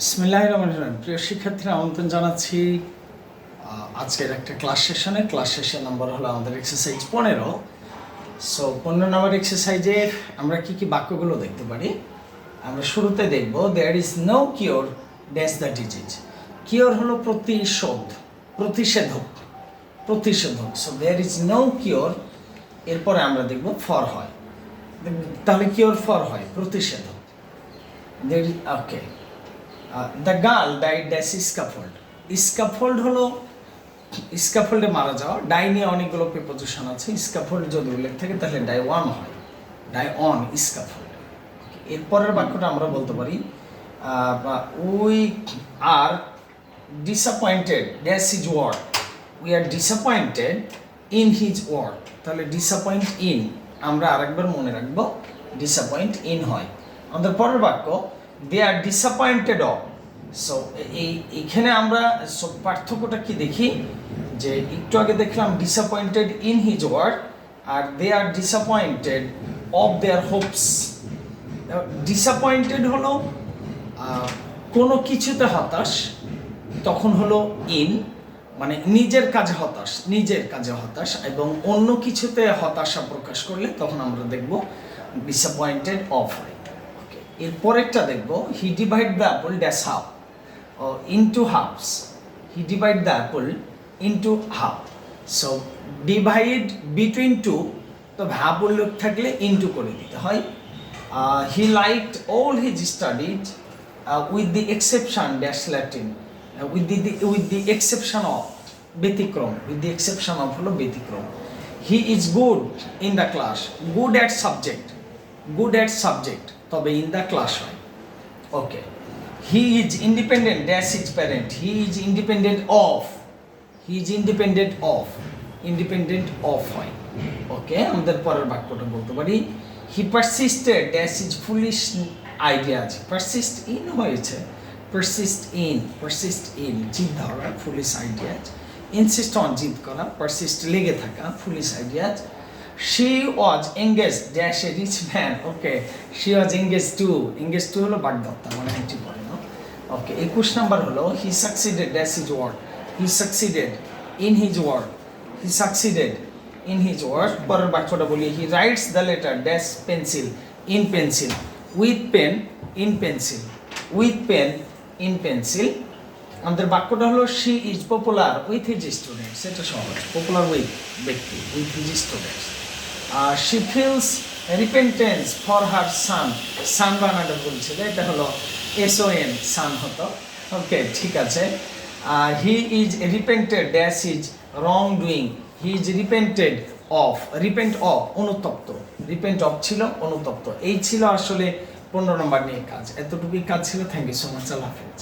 বিসমিল্লাহ রহমান প্রিয় শিক্ষার্থীরা, আমন্ত্রণ জানাচ্ছি আজকের একটা ক্লাস সেশনে। ক্লাস সেশন নাম্বার হলো আমাদের এক্সারসাইজ পনেরো। সো পনেরো নম্বর এক্সারসাইজের আমরা কি কি বাক্যগুলো দেখতে পারি? আমরা শুরুতে দেখব there is no cure dash the disease cure হলো প্রতিশোধ, প্রতিষেধক প্রতিষেধক। So there is no cure এরপরে আমরা দেখব ফর হয়। তাহলে কিওর ফর হয়, প্রতিষেধক। There okay the girl died dash scaffold scaffold হলো স্কাফোল্ডে মারা যাওয়া। ডাই নিয়ে অনেকগুলো প্রিপোজিশন আছে। স্কাফোল্ড যদি উল্লেখ থাকে, তাহলে ডাই ওয়ান হয়। ডাই অন স্কাফোল্ড এরপরের বাক্যটা আমরা বলতে পারি we are disappointed dash is word we are disappointed in his word তাহলে ডিসঅ্যাপয়েন্ট ইন আমরা আরেকবার মনে রাখব ডিসঅ্যাপয়েন্ট ইন হয়। আমাদের পরের বাক্য they are disappointed of so এই, এইখানে আমরা সব পার্থক্যটা কি দেখি? যে একটু আগে দেখলাম disappointed in his word R they are disappointed of their hopes disappointed হলো কোনো কিছুতে হতাশ, তখন হলো ইন মানে নিজের কাজে হতাশ, নিজের কাজে হতাশ এবং অন্য কিছুতে হতাশা প্রকাশ করলে তখন আমরা দেখব ডিসঅ্যাপয়েন্টেড অফ হয় এর পরেরটা দেখব। He divide the apple dash half into halves he divide the apple into half so divide between two তবে হাফ উল্লেখ থাকলে ইনটু করে দিতে হয়। He liked all his studies with the exception dash Latin with the with the exception of ব্যতিক্রম with the exception of হলো ব্যতিক্রম। He is good in the class good at subject good at subject তবে in the class হয়। Okay he is independent dash is parent he is independent of he is independent of independent of হয়। Okay আমাদের পরের বাক্যটা বলতে পারি। He persisted dash is foolish idea আছে। Persist in হয়েছে। পারসিস্ট ইন পারসিস্ট ইন জিদ ধরা ফুলিশ আইডিয়াজ ইনসিস্ট অন জিদ করা পারসিস্ট লেগে থাকা foolish ideas she was engage dash a rich man okay she was engage to engage to হলো বাগদত্তা মানে একটি পরে ওকে একুশ নাম্বার হলো he succeeded dash is word he succeeded in his word he succeeded in his word পরের বাক্যটা বলি he writes the letter dash pencil in pencil with pen in pencil with pen in pencil আমাদের বাক্যটা হলো she is popular with his students এটা সহজ popular with ব্যক্তি with his students she feels repentance for her son son বানাটা বলছিল এটা হলো S O N সান হতো। ওকে ঠিক আছে। He is repented dash is wrong doing he is repented of repent of অনুতপ্ত। রিপেন্ট অফ ছিল, অনুতপ্ত। এই ছিল আসলে পনেরো নম্বর নিয়ে কাজ। এতটুকুই কাজ ছিল। থ্যাংক ইউ সো মাচ আল্লাহ হাফেজ।